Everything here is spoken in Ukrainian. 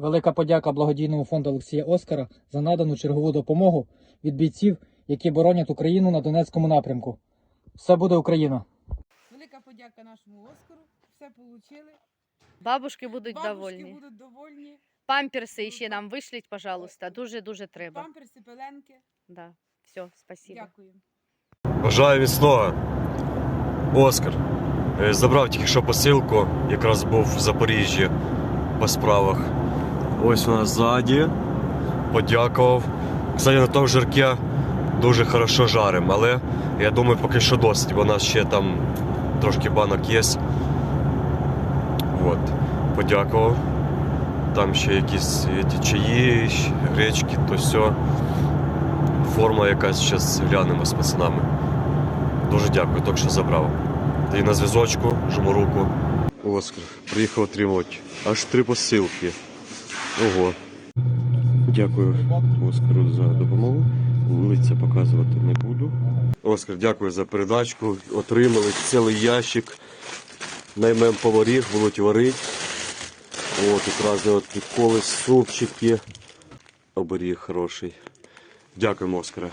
Велика подяка благодійному фонду Олексія Оскара за надану чергову допомогу від бійців, які боронять Україну на Донецькому напрямку. Все буде Україна! Велика подяка нашому Оскару. Все получили. Бабушки будуть Бабушки довольні. будуть довольні. Памперси ще нам вишліть, пожалуйста. Дуже-дуже треба. Памперси, пеленки. Да. Все, спасибо. Дякую. Бажаю міцного. Оскар. Е, Забрав тільки що посилку, якраз був в Запоріжжі по справах. Ось нас ззаді. Подякував. Кстати, на тому жирке дуже хорошо жарим, але я думаю, поки що досить, бо у нас ще там трошки банок є. От. Подякував. Там ще якісь чаї, гречки, то все. Форма якась, зараз глянемо з пацанами. Дуже дякую, так що забрав. І на зв'язочку, жму руку. Оскар, приїхав отримувати аж три посилки. Ого. Дякую Оскару за допомогу. Лиця показувати не буду. Оскар, дякую за передачку. Отримали цілий ящик. Наймем поварів, будуть варити. О, тут різні от підколи, супчики. Оберіг хороший. Дякуємо, Оскара.